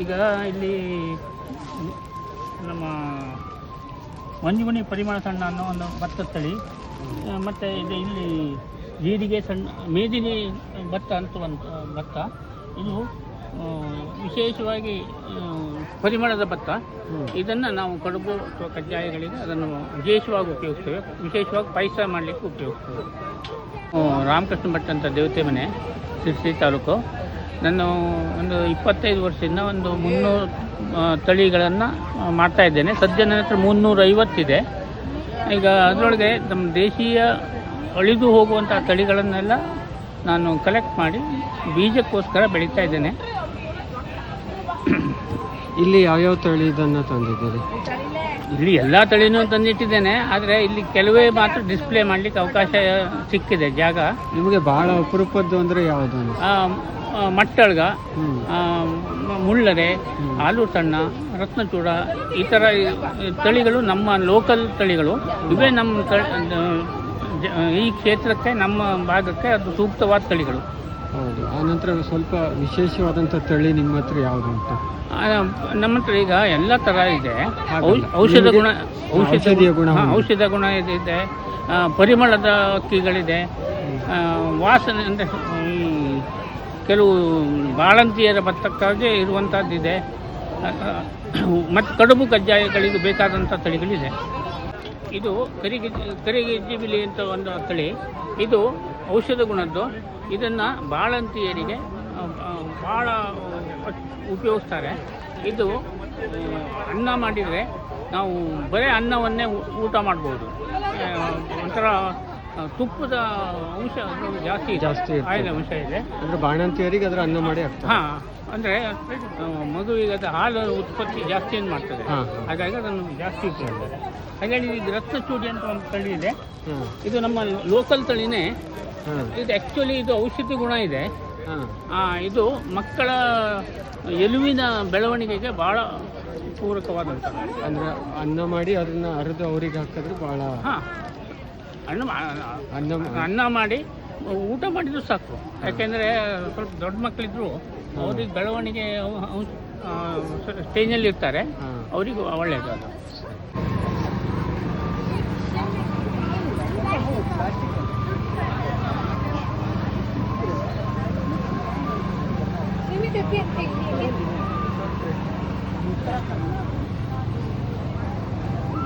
ಈಗ ಇಲ್ಲಿ ನಮ್ಮ ಮಂಜುಗುಣಿ ಪರಿಮಳ ಸಣ್ಣ ಅನ್ನೋ ಒಂದು ಭತ್ತದ ತಳಿ. ಮತ್ತು ಇದು ಇಲ್ಲಿ ಜೀರಿಗೆ ಸಣ್ಣ ಮೇದಿನಿ ಭತ್ತ ಅಂತ ಒಂದು ಭತ್ತ. ಇದು ವಿಶೇಷವಾಗಿ ಪರಿಮಳದ ಭತ್ತ. ಇದನ್ನು ನಾವು ಕಡುಬು ಅಥವಾ ಕಜ್ಜಾಯಗಳಿಗೆ ಅದನ್ನು ವಿಶೇಷವಾಗಿ ಉಪಯೋಗಿಸ್ತೇವೆ. ವಿಶೇಷವಾಗಿ ಪಾಯಸ ಮಾಡಲಿಕ್ಕೆ ಉಪಯೋಗಿಸ್ತೇವೆ. ರಾಮಕೃಷ್ಣ ಭಟ್ ಅಂತ ದೇವತೆ ಮನೆ ಸಿರ್ಸಿ ತಾಲೂಕು. ನಾನು ಒಂದು ಇಪ್ಪತ್ತೈದು ವರ್ಷದಿಂದ ಒಂದು ಮುನ್ನೂರು ತಳಿಗಳನ್ನು ಮಾಡ್ತಾ ಇದ್ದೇನೆ. ಸದ್ಯ ನನ್ನ ಹತ್ರ ಮುನ್ನೂರೈವತ್ತಿದೆ. ಈಗ ಅದರೊಳಗೆ ನಮ್ಮ ದೇಶೀಯ ಅಳಿದು ಹೋಗುವಂಥ ತಳಿಗಳನ್ನೆಲ್ಲ ನಾನು ಕಲೆಕ್ಟ್ ಮಾಡಿ ಬೀಜಕ್ಕೋಸ್ಕರ ಬೆಳೀತಾ ಇದ್ದೇನೆ. ಇಲ್ಲಿ ಯಾವ್ಯಾವ ತಳಿ ಇದನ್ನ ತಂದಿದ್ದೀರಿ? ಇಲ್ಲಿ ಎಲ್ಲ ತಳಿನೂ ತಂದಿಟ್ಟಿದ್ದೇನೆ ಆದರೆ ಇಲ್ಲಿ ಕೆಲವೇ ಮಾತ್ರ ಡಿಸ್ಪ್ಲೇ ಮಾಡ್ಲಿಕ್ಕೆ ಅವಕಾಶ ಸಿಕ್ಕಿದೆ ಜಾಗ. ನಿಮಗೆ ಬಹಳ ಅಪರೂಪದ್ದು ಅಂದ್ರೆ ಯಾವುದು ಮಟ್ಟಳ್ಗ ಮುಳ್ಳರೆ ಹಾಲು ಸಣ್ಣ ರತ್ನಚೂಡ ಈ ಥರ ತಳಿಗಳು ನಮ್ಮ ಲೋಕಲ್ ತಳಿಗಳು. ಇವೇ ನಮ್ಮ ಈ ಕ್ಷೇತ್ರಕ್ಕೆ ನಮ್ಮ ಭಾಗಕ್ಕೆ ಅದು ಸೂಕ್ತವಾದ ತಳಿಗಳು. ಹೌದು. ಆನಂತರ ಸ್ವಲ್ಪ ವಿಶೇಷವಾದಂಥ ತಳಿ ನಿಮ್ಮ ಹತ್ರ ಯಾವುದುಂಟು ಆ, ನಮ್ಮ ಹತ್ರ ಈಗ ಎಲ್ಲ ಥರ ಇದೆ. ಔಷಧ ಗುಣ ಔಷಧೀಯ ಗುಣ ಔಷಧ ಗುಣ ಇದೆ ಪರಿಮಳದ ಅಕ್ಕಿಗಳಿದೆ ವಾಸನೆ ಅಂದರೆ ಕೆಲವು ಬಾಳಂತಿಯರ ಭತ್ತಕ್ಕಾಗಿ ಇರುವಂಥದ್ದಿದೆ. ಮತ್ತು ಕಡುಬು ಕಜ್ಜಾಯಗಳಿಗೆ ಬೇಕಾದಂಥ ತಳಿಗಳಿದೆ. ಇದು ಕರಿಗೆಜ್ಜಿ ಬಿಲಿ ಅಂತ ಒಂದು ತಳಿ. ಇದು ಔಷಧ ಗುಣದ್ದು. ಇದನ್ನು ಬಾಳಂತಿಯರಿಗೆ ಭಾಳ ಉಪಯೋಗಿಸ್ತಾರೆ. ಇದು ಅನ್ನ ಮಾಡಿದರೆ ನಾವು ಬರೀ ಅನ್ನವನ್ನೇ ಊಟ ಮಾಡ್ಬೋದು. ಒಂಥರ ತುಪ್ಪದ ಅಂಶ ಜಾಸ್ತಿ ಜಾಸ್ತಿ ಆಯ್ದ ಅಂಶ ಇದೆ. ಅಂದರೆ ಬಾಣಂತಿಯರಿಗೆ ಅದರ ಅನ್ನ ಮಾಡಿ ಹಾಂ ಅಂದರೆ ಮಗುವಿಗೆ ಅದು ಹಾಲು ಉತ್ಪತ್ತಿ ಜಾಸ್ತಿ ಏನು ಮಾಡ್ತದೆ. ಹಾಗಾಗಿ ಅದನ್ನು ಜಾಸ್ತಿ ಉಪಯೋಗಿಸ್ತಾರೆ ಹಾಗಾಗಿ ಈಗ ರತ್ನಚೂಡಿ ಅಂತ ಒಂದು ತಳಿ ಇದೆ. ಇದು ನಮ್ಮ ಲೋಕಲ್ ತಳಿನೇ. ಇದು ಆ್ಯಕ್ಚುಲಿ ಇದು ಔಷಧಿ ಗುಣ ಇದೆ. ಇದು ಮಕ್ಕಳ ಎಲುವಿನ ಬೆಳವಣಿಗೆಗೆ ಭಾಳ ಪೂರಕವಾದಂಥ ಅಂದ್ರೆ ಅನ್ನ ಮಾಡಿ ಅದನ್ನ ಅರೆದು ಅವರಿಗೆ ಹಾಕಿದ್ರೆ ಬಹಳ ಹಾಂ. ಅನ್ನ ಅನ್ನ ಅನ್ನ ಮಾಡಿ ಊಟ ಮಾಡಿದ್ರು ಸಾಕು. ಯಾಕೆಂದರೆ ಸ್ವಲ್ಪ ದೊಡ್ಡ ಮಕ್ಕಳಿದ್ರು ಅವ್ರಿಗೆ ಬೆಳವಣಿಗೆ ಸ್ಟೇಜಲ್ಲಿ ಇರ್ತಾರೆ. ಅವರಿಗೂ ಒಳ್ಳೆಯದು ಅದು.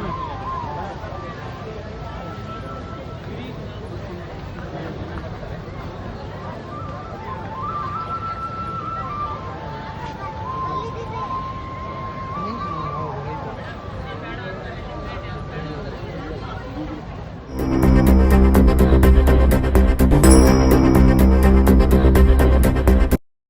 Gracias.